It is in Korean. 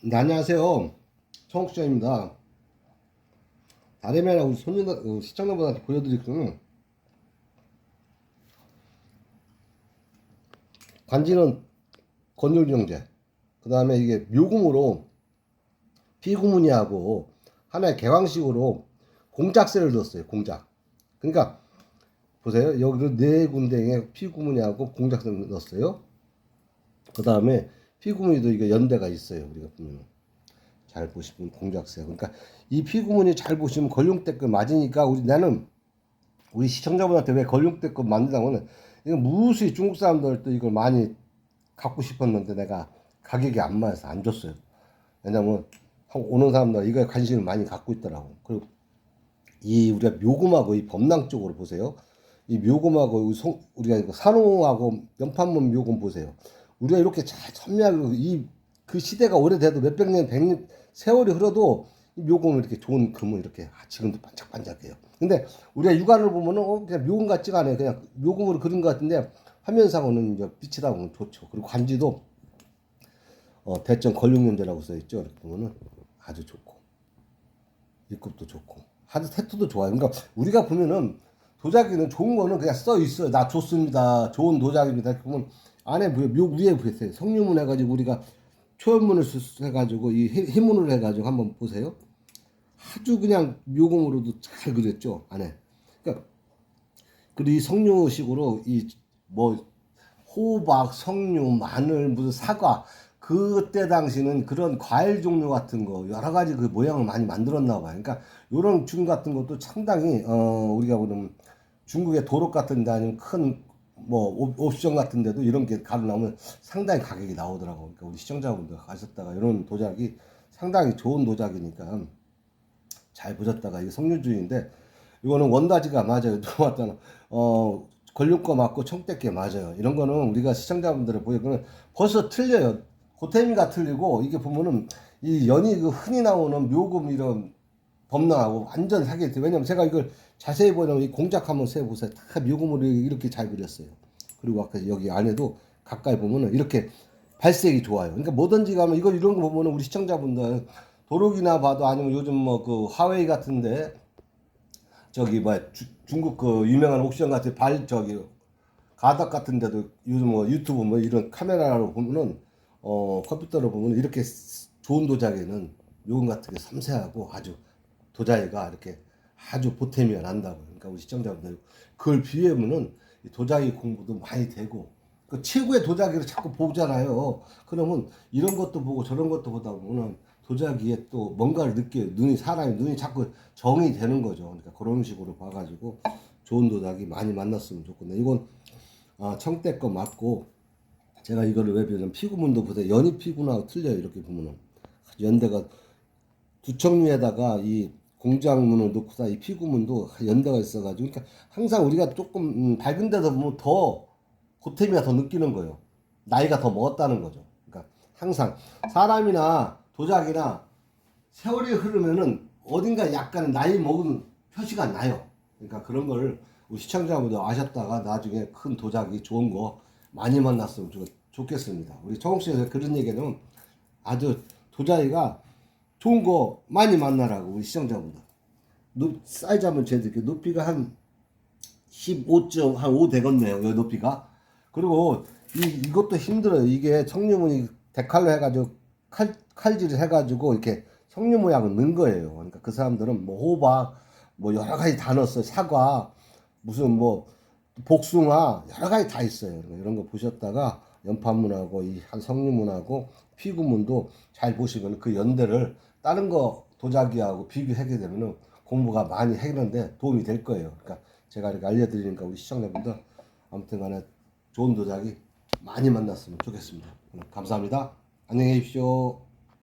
네, 안녕하세요. 청국장입니다. 다름이 우리 손님, 어, 시청자분한테 보여드릴 거는 관지는 건율정제, 그 다음에 이게 묘금으로 피구무늬하고 하나의 개왕식으로 공작새를 넣었어요. 공작. 그러니까 보세요. 여기 네 군데에 피구무늬하고 공작새를 넣었어요. 그 다음에 피구무늬도 이게 연대가 있어요. 우리가 보면 잘 보시면 공작새. 그러니까 이 피구무늬 잘 보시면 걸룡대급 맞으니까 우리 나는 우리 시청자분한테 왜 걸룡대급 만든다고는 이거 무수히 중국 사람들도 이걸 많이 갖고 싶었는데 내가 가격이 안 맞아서 안 줬어요. 왜냐면 한국 오는 사람들 이거에 관심을 많이 갖고 있더라고. 그리고 이 우리가 묘금하고 이 범랑 쪽으로 보세요. 이 묘금하고 이 송- 우리가 산호하고 연판문 묘금 보세요. 우리가 이렇게 잘 선명하게 이 그 시대가 오래돼도 몇백 년, 백년 세월이 흘러도 이 묘금은 이렇게 좋은 금은 이렇게 아, 지금도 반짝반짝해요. 근데 우리가 육안을 보면은 어, 그냥 묘금 같지가 않아요. 그냥 묘금으로 그린 것 같은데 화면상으로는 이제 빛이다 보면 좋죠. 그리고 관지도 어, 대전 걸육연제라고 써 있죠. 이렇게 보면은 아주 좋고 입급도 좋고 하드 태투도 좋아요. 그러니까 우리가 보면은 도자기는 좋은 거는 그냥 써 있어요. 나 좋습니다. 좋은 도자기입니다. 보면 안에 뭐묘 위에 보세요. 성유문 해가지고 우리가 초연문을 쓰- 해가지고 이 희- 희문을 해가지고 한번 보세요. 아주 그냥 묘공으로도 잘 그렸죠 안에. 그러니까 그리고 이 석류식으로 이 뭐 호박, 석류, 마늘, 무슨 사과 그때 당시는 그런 과일 종류 같은 거 여러 가지 그 모양을 많이 만들었나 봐요. 그러니까 이런 중 같은 것도 상당히 어 우리가 보면 중국의 도로 같은 데 아니면 큰 뭐 옵션 같은 데도 이런 게 가로 나오면 상당히 가격이 나오더라고. 그러니까 우리 시청자분들 가셨다가 이런 도자기 상당히 좋은 도자기니까 잘 보셨다가 이게 석류주의인데 이거는 원다지가 맞아요. 들어왔잖아. 어 걸림거 맞고 청대게 맞아요. 이런 거는 우리가 시청자분들을 보여보면 벌써 틀려요. 고태미가 틀리고 이게 보면은 이 연이 그 흔히 나오는 묘금 이런 범랑하고 완전 사기예요. 왜냐면 제가 이걸 자세히 보면 이 공작 한번 세 보세요. 다 묘금으로 이렇게 잘 그렸어요. 그리고 아까 여기 안에도 가까이 보면은 이렇게 발색이 좋아요. 그러니까 뭐든지 가면 이걸 이런 거 보면은 우리 시청자분들 도록이나 봐도 아니면 요즘 뭐 그 하웨이 같은데 저기 뭐 중국 그 유명한 옥션 같은 발 저기 가닥 같은 데도 요즘 뭐 유튜브 뭐 이런 카메라로 보면은 어 컴퓨터로 보면 이렇게 좋은 도자기는 요금 같은 게 섬세하고 아주 도자기가 이렇게 아주 보탬이 난다고 그러니까 우리 시청자분들 그걸 비하면은 이 도자기 공부도 많이 되고 그 최고의 도자기를 자꾸 보잖아요. 그러면 이런 것도 보고 저런 것도 보다 보면은 도자기에 또 뭔가를 느껴요. 눈이 사람이 눈이 자꾸 정이 되는 거죠. 그러니까 그런 식으로 봐가지고 좋은 도자기 많이 만났으면 좋겠네. 이건 아, 청대 거 맞고 제가 이거를 왜 배우냐면 피구문도 보세요. 연이 피구나 틀려요 이렇게 보면은. 연대가 두청류에다가 이 공장 문을 넣고서 이 피구문도 연대가 있어가지고 그러니까 항상 우리가 조금 음, 밝은 데서 보면 더 고태미가 더 느끼는 거예요. 나이가 더 먹었다는 거죠. 그러니까 항상 사람이나 도자기나 세월이 흐르면은 어딘가 약간 나이 먹은 표시가 나요. 그러니까 그런 걸 시청자분들 아셨다가 나중에 큰 도자기 좋은 거 많이 만났으면 좋, 좋겠습니다. 우리 청옥씨에서 그런 얘기는 아주 도자기가 좋은 거 많이 만나라고 우리 시청자분들. 높, 사이즈 한번 재드릴게요. 높이가 한 15점 한 5 되겠네요. 이 높이가. 그리고 이 이것도 힘들어요. 이게 석류문이 데칼로 해가지고 칼 칼질을 해가지고 이렇게 석류 모양을 넣은 거예요. 그러니까 그 사람들은 뭐 호박 뭐 여러 가지 다 넣었어요. 사과 무슨 뭐 복숭아 여러 가지 다 있어요. 이런 거 보셨다가 연판문하고 이한 석류문하고 피구문도 잘 보시면 그 연대를 다른 거 도자기하고 비교하게 되면은 공부가 많이 해는데 도움이 될 거예요. 그러니까 제가 이렇게 알려드리니까 우리 시청자분들 아무튼 간에 좋은 도자기 많이 만났으면 좋겠습니다. 감사합니다. 안녕히 계십시오.